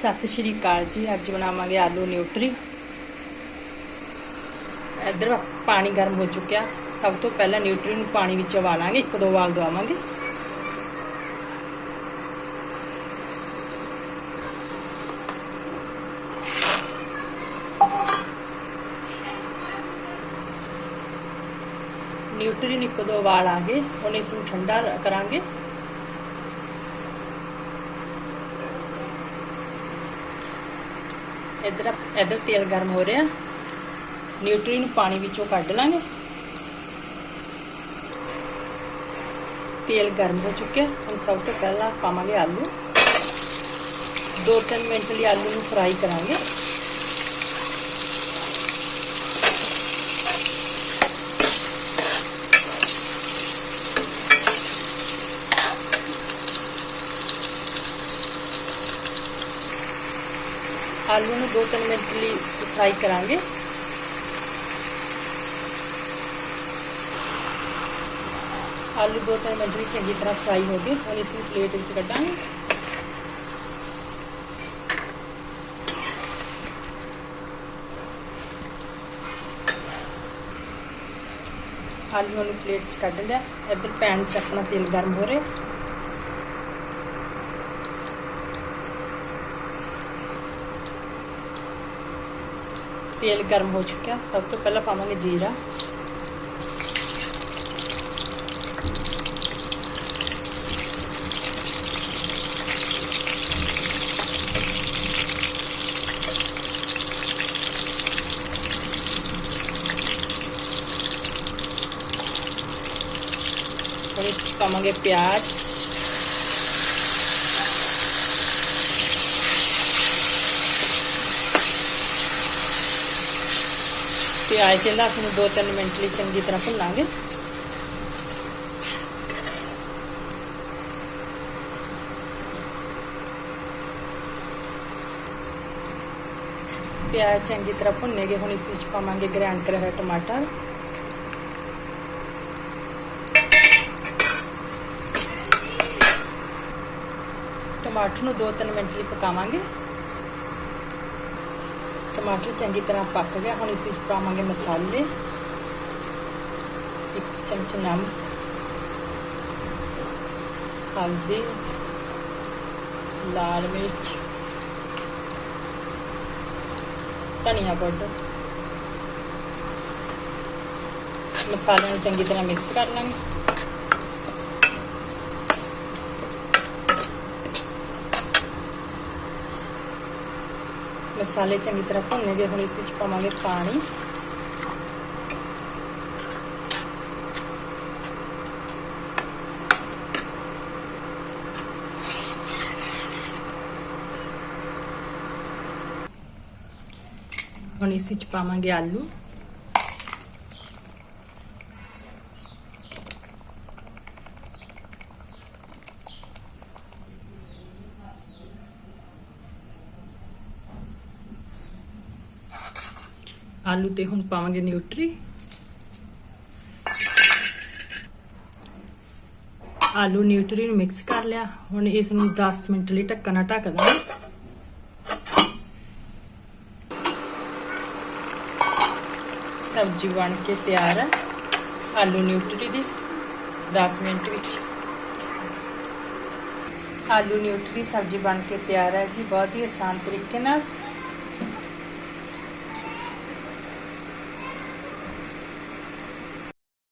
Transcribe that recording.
ਸਤਿ ਸ਼੍ਰੀ ਅਕਾਲ ਜੀ, ਅੱਜ ਬਣਾਵਾਂਗੇ ਆਲੂ ਨਿਊਟਰੀ। ਇੱਧਰ ਪਾਣੀ ਗਰਮ ਹੋ ਚੁੱਕਿਆ। ਸਭ ਤੋਂ ਪਹਿਲਾਂ ਨਿਊਟਰੀ ਨੂੰ ਪਾਣੀ ਵਿੱਚ ਉਬਾਲਾਂਗੇ, ਇੱਕ ਦੋ ਵਾਲ ਦਵਾਵਾਂਗੇ। ਨਿਊਟਰੀ ਨੂੰ ਇੱਕ ਦੋ ਵਾਲ ਆ ਹੁਣ ਇਸ ਨੂੰ ਠੰਡਾ ਕਰਾਂਗੇ। ਇਧਰ ਇਧਰ ਤੇਲ ਗਰਮ ਹੋ ਰਿਹਾ। ਨਿਊਟਰੀ ਨੂੰ ਪਾਣੀ ਵਿੱਚੋਂ ਕੱਢ ਲਾਂਗੇ। ਤੇਲ ਗਰਮ ਹੋ ਚੁੱਕਿਆ। ਹੁਣ ਸਭ ਤੋਂ ਪਹਿਲਾਂ ਪਾਵਾਂਗੇ ਆਲੂ। 2-3 ਮਿੰਟ ਲਈ ਆਲੂ ਨੂੰ ਫਰਾਈ ਕਰਾਂਗੇ। ਆਲੂ ਨੂੰ 2-3 ਮਿੰਟ ਲਈ ਫਰਾਈ ਕਰਾਂਗੇ। ਆਲੂ 2-3 ਮਿੰਟ ਲਈ ਚੰਗੀ ਤਰ੍ਹਾਂ ਫਰਾਈ ਹੋ ਗਏ। ਹੁਣ ਇਸ ਨੂੰ ਪਲੇਟ ਵਿੱਚ ਕੱਢਾਂਗੇ। ਆਲੂਆਂ ਨੂੰ ਪਲੇਟ 'ਚ ਕੱਢ ਲਿਆ। ਇੱਧਰ ਪੈਨ 'ਚ ਆਪਣਾ ਤੇਲ ਗਰਮ ਹੋ ਰਿਹਾ। तेल गर्म हो चुका सब तो पहला पावे जीरा। पावे प्याज। ਪਿਆਜ਼ ਇਹਦਾ ਅਸੀਂ 2-3 ਮਿੰਟ ਲਈ ਚੰਗੀ ਤਰ੍ਹਾਂ ਭੁੰਨਾਂਗੇ ਪਿਆਜ਼ ਚੰਗੀ ਤਰ੍ਹਾਂ ਭੁੰਨੇਗੇ, ਹੁਣ ਇਸ ਵਿੱਚ ਪਾਵਾਂਗੇ ਗ੍ਰਾਈਂਡ ਕਰਿਆ ਹੋਇਆ ਟਮਾਟਰ। ਟਮਾਟਰ ਨੂੰ 2-3 ਮਿੰਟ ਲਈ ਪਕਾਵਾਂਗੇ। ਟਮਾਟਰ ਚੰਗੀ ਤਰ੍ਹਾਂ ਪੱਕ ਗਿਆ। ਹੁਣ ਇਸ ਵਿੱਚ ਪਾਵਾਂਗੇ ਮਸਾਲੇ। ਇੱਕ ਚਮਚ ਨਮਕ। ਹਲਦੀ। ਲਾਲ ਮਿਰਚ। ਧਨੀਆ ਪਾਊਡਰ। ਮਸਾਲਿਆਂ ਨੂੰ ਚੰਗੀ ਤਰ੍ਹਾਂ ਮਿਕਸ ਕਰ ਲਾਂਗੇ। ਮਸਾਲੇ ਚੰਗੀ ਤਰ੍ਹਾਂ ਭੁੰਨੇ ਗਏ, ਹੁਣ ਇਸ ਵਿੱਚ ਪਾਵਾਂਗੇ ਪਾਣੀ। ਹੁਣ ਇਸ ਵਿੱਚ ਪਾਵਾਂਗੇ ਆਲੂ। ਆਲੂ ਤੇ ਹੁਣ ਪਾਵਾਂਗੇ ਨਿਊਟਰੀ। ਆਲੂ ਨਿਊਟਰੀ ਨੂੰ ਮਿਕਸ ਕਰ ਲਿਆ। ਹੁਣ ਇਸ ਨੂੰ 10 ਮਿੰਟ ਲਈ ਢੱਕਣ ਨਾਲ ਢੱਕ ਦਾਂਗੇ ਸਬਜ਼ੀ ਬਣ ਕੇ ਤਿਆਰ ਹੈ ਆਲੂ ਨਿਊਟਰੀ ਦੀ 10 ਮਿੰਟ ਵਿੱਚ। ਆਲੂ ਨਿਊਟਰੀ ਸਬਜ਼ੀ ਬਣ ਕੇ ਤਿਆਰ ਹੈ ਜੀ। ਬਹੁਤ ਹੀ ਆਸਾਨ ਤਰੀਕੇ ਨਾਲ।